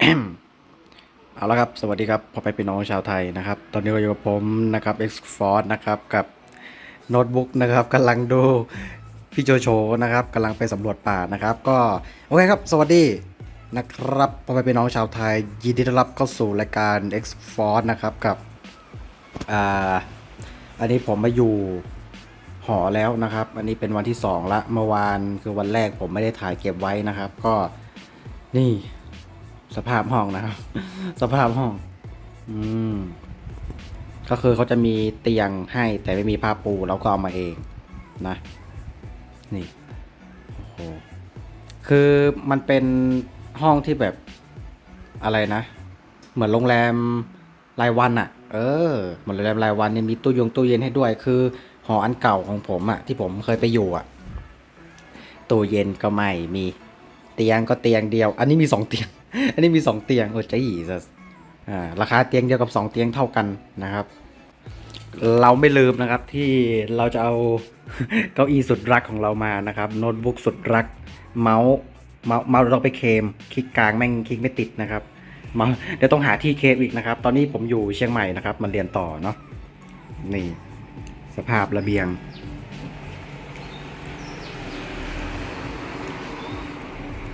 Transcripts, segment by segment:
เอาละครับ สวัสดีครับพ่อไปพี่น้องชาวไทยนะครับ ตอนนี้ก็อยู่กับผมนะครับ X Force นะครับ กับโน้ตบุ๊กนะครับกำลังดูพี่โจโฉนะครับกำลังไปสำรวจป่านะครับ ก็โอเคครับ สวัสดีนะครับพ่อไปพี่น้องชาวไทย ยินดีต้อนรับเข้าสู่รายการ X Force นะครับกับอ่าอันนี้ผมมาอยู่หอแล้วนะครับ อันนี้เป็นวันที่สองละเมื่อวานคือวันแรกผมไม่ได้ถ่ายเก็บไว้นะครับ ก็นี่ สภาพห้องนะครับ สภาพห้อง อืม ก็คือเขาจะมีเตียงให้ แต่ไม่มีผ้าปูเราก็เอามาเอง นะ นี่โอ้โหคือมันเป็นห้องที่แบบอะไรนะ เหมือนโรงแรมรายวันอะ่ะเออเหมือนโรงแรมรายวันเนี่ยมีตู้ยงตู้เย็นให้ด้วย คือหออันเก่าของผมอะ่ะที่ผมเคยไปอยู่อะ่ะตู้เย็นก็ไม่มี เตียงก็เตียงเดียว อันนี้มีสองเตียง อันนี้มีสองเตียงโอ้ใจอีสอ่าราคาเตียงเดียวกับสองเตียงเท่ากันนะครับ เราไม่ลืมนะครับที่เราจะเอาเก้าอี้สุดรักของเรามานะครับโน้ตบุ๊กสุดรัก เมาส์เมาส์เมาส์เราไปเคมคลิกกลางแม่งคลิกไม่ติดนะครับเมาเดี๋ยวต้องหาที่เคมอีกนะครับ ตอนนี้ผมอยู่เชียงใหม่นะครับมาเรียนต่อเนาะนี่ สภาพระเบียง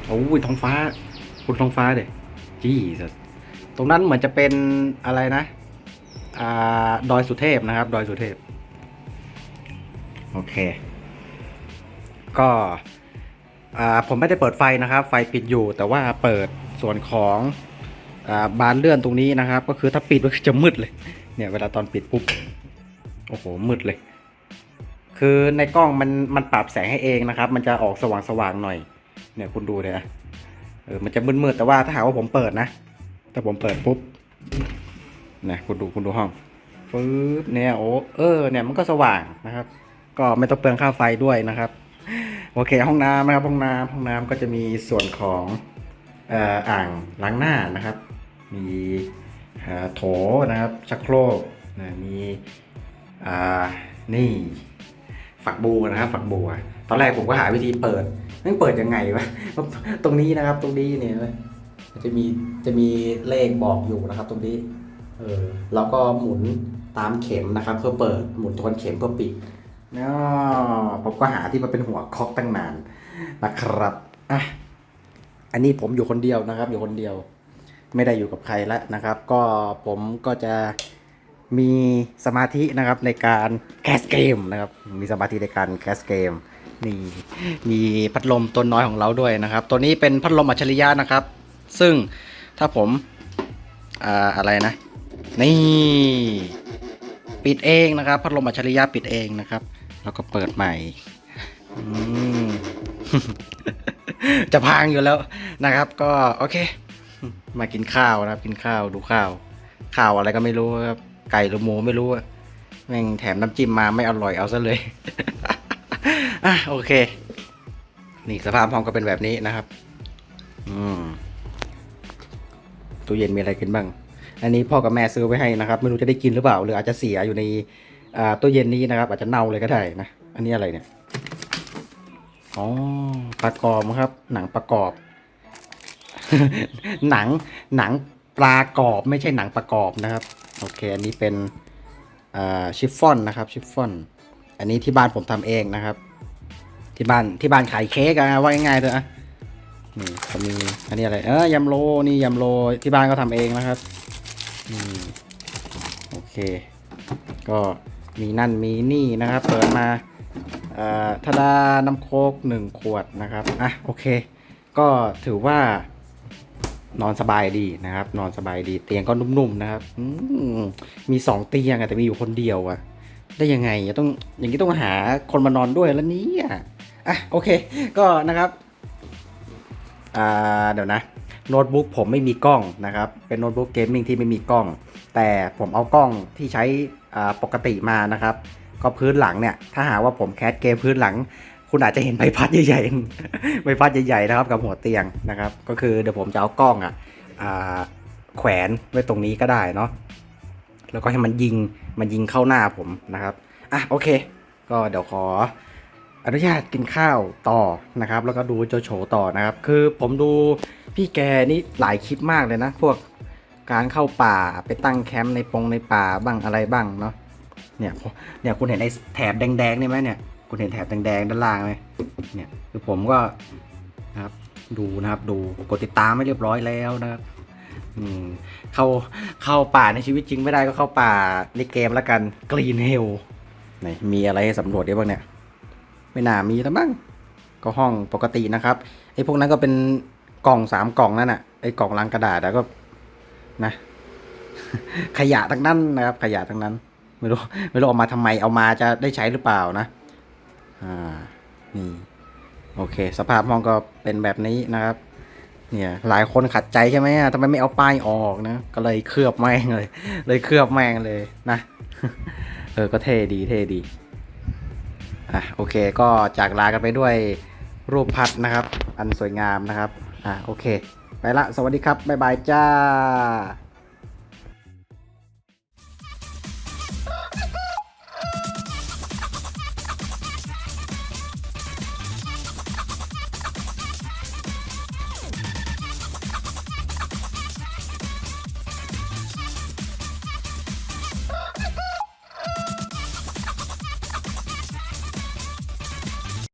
โอ้ยท้องฟ้า คุณท้องฟ้าเด็จีสตรงนั้นเหมือนจะเป็นอะไรนะ อ่า ดอยสุเทพนะครับ ดอยสุเทพ โอเค ก็อ่าผมไม่ได้เปิดไฟนะครับ ไฟปิดอยู่ แต่ว่าเปิดส่วนของอ่าบานเลื่อนตรงนี้นะครับ ก็คือถ้าปิดก็จะมืดเลย เนี่ยเวลาตอนปิดปุ๊บ โอ้โห มืดเลย คือในกล้องมันมันปรับแสงให้เองนะครับ มันจะออกสว่างสว่างๆหน่อย เนี่ยคุณดูเลยนะ เออมันจะมืดๆแต่ว่าถ้าหากว่าผมเปิดนะถ้าผมเปิดปุ๊บนะคุณดูคุณดูห้องฟืบเนี่ยโอ้เออเนี่ยมันก็สว่างนะครับ ก็ไม่ต้องเปลืองค่าไฟด้วยนะครับ โอเคห้องน้ำนะครับห้องน้ำห้องน้ำก็จะมีส่วนของอ่ออ่างล้างหน้านะครับ มีโถนะครับชักโครกนะมีนี่ฝักบัวนะครับฝักบัว ตอนแรกผมก็หาวิธีเปิด นั่นเปิดยังไงวะตรงนี้นะครับ ตรงนี้เนี่ยมันจะมีจะมีเลขบอกอยู่นะครับ ตรงนี้ เออเราก็หมุนตามเข็มนะครับ เพื่อเปิดหมุนทวนเข็มเพื่อปิดเนาะผมก็หาที่มันเป็นหัวคอกตั้งนานนะครับอะอันนี้ผมอยู่คนเดียวนะครับ อยู่คนเดียว ไม่ได้อยู่กับใครแล้วนะครับ ก็ผมก็จะมีสมาธินะครับในการแคสเกมนะครับ มีสมาธิในการแคสเกม นี่มีพัดลมตัวน้อยของเราด้วยนะครับ ตัวนี้เป็นพัดลมอัจฉริยะนะครับ ซึ่งถ้าผมอ่าอะไรนะ นี่ ปิดเองนะครับ พัดลมอัจฉริยะปิดเองนะครับ แล้วก็เปิดใหม่จะพังอยู่แล้วนะครับ ก็โอเค มากินข้าวนะครับ กินข้าวดูข้าว ข้าวอะไรก็ไม่รู้ครับไก่หรือหมูไม่รู้อะแม่งแถมน้ำจิ้มมาไม่อร่อยเอาซะเลย อะโอเค นี่สภาพห้องก็เป็นแบบนี้นะครับ อืมตู้เย็นมีอะไรกินบ้าง อันนี้พ่อกับแม่ซื้อไว้ให้นะครับ ไม่รู้จะได้กินหรือเปล่า หรืออาจจะเสียอยู่ในอ่าตู้เย็นนี้นะครับ อาจจะเน่าเลยก็ได้นะ อันนี้อะไรเนี่ย อ๋อประกอบครับ หนังประกอบ หนังหนังปลากรอบไม่ใช่หนังประกอบนะครับ โอเค อันนี้เป็นอ่าชิฟฟ่อนนะครับ ชิฟฟ่อน อันนี้ที่บ้านผมทำเองนะครับ ที่บ้านที่บ้านขายเค้กอะว่าง่ายๆเถอะอะนี่ก็มีอันนี้อะไรเออยำโลนี่ยำโลที่บ้านก็ทำเองนะครับอืมโอเค ก็มีนั่นมีนี่นะครับ เปิดมาเอ่อทาดาน้ำโคกหนึ่งขวดนะครับอะโอเค ก็ถือว่านอนสบายดีนะครับ นอนสบายดีเตียงก็นุ่มๆนะครับมีสองเตียงอะแต่มีอยู่คนเดียวอะได้ยังไงอะต้องอย่างนี้ต้องหาคนมานอนด้วยแล้วนี่ย อะโอเค ก็นะครับอ่าเดี๋ยวนะโน้ตบุ๊กผมไม่มีกล้องนะครับ เป็นโน้ตบุ๊กเกมมิ่งที่ไม่มีกล้อง แต่ผมเอากล้องที่ใช้อ่าปกติมานะครับ ก็พื้นหลังเนี่ย ถ้าหาว่าผมแคสเกมพื้นหลัง คุณอาจจะเห็นใบพัดใหญ่ๆใบพัดใหญ่ๆนะครับกับหัวเตียงนะครับ ก็คือเดี๋ยวผมจะเอากล้องอะอ่าแขวนไว้ตรงนี้ก็ได้เนาะ แล้วก็ให้มันยิง มันยิงเข้าหน้าผมนะครับ อะโอเค ก็เดี๋ยวขอ อนุญาตกินข้าวต่อนะครับ แล้วก็ดูโจโฉต่อนะครับ คือผมดูพี่แกนี่หลายคลิปมากเลยนะ พวกการเข้าป่าไปตั้งแคมป์ในปงในป่าบ้างอะไรบ้างเนาะเนี่ยเนี่ยคุณเห็นไอ้แถบแดงๆนี่ไหมเนี่ย คุณเห็นแถบแดงๆด้านล่างไหมเนี่ยคือผมก็นะครับดูนะครับดูกดติดตามไม่เรียบร้อยแล้วนะครับอืมเข้าเข้าป่าในชีวิตจริงไม่ได้ก็เข้าป่าในเกมแล้วกันกรีนเฮลไหนมีอะไรให้สำรวจได้บ้างเนี่ย ไม่น่ามีแล้วมั้งก็ห้องปกตินะครับไอ้พวกนั้นก็เป็นกล่องสามกล่องนั่นน่ะไอ้กล่องลังกระดาษแล้วก็นะ ขยะทั้งนั้นนะครับ ขยะทั้งนั้น ไม่รู้ไม่รู้เอามาทำไมเอามาจะได้ใช้หรือเปล่านะอ่านี่โอเค สภาพห้องก็เป็นแบบนี้นะครับ เนี่ยหลายคนขัดใจใช่ไหมอะทำไมไม่เอาป้ายออกนะ ก็เลยเคลือบแม่งเลย เลยเคลือบแม่งเลยนะ เออก็เท่ดีเท่ดี อะโอเคก็จากลากันไปด้วยรูปพัดนะครับ อันสวยงามนะครับอะโอเค ไปละ สวัสดีครับ บ๊ายบายจ้า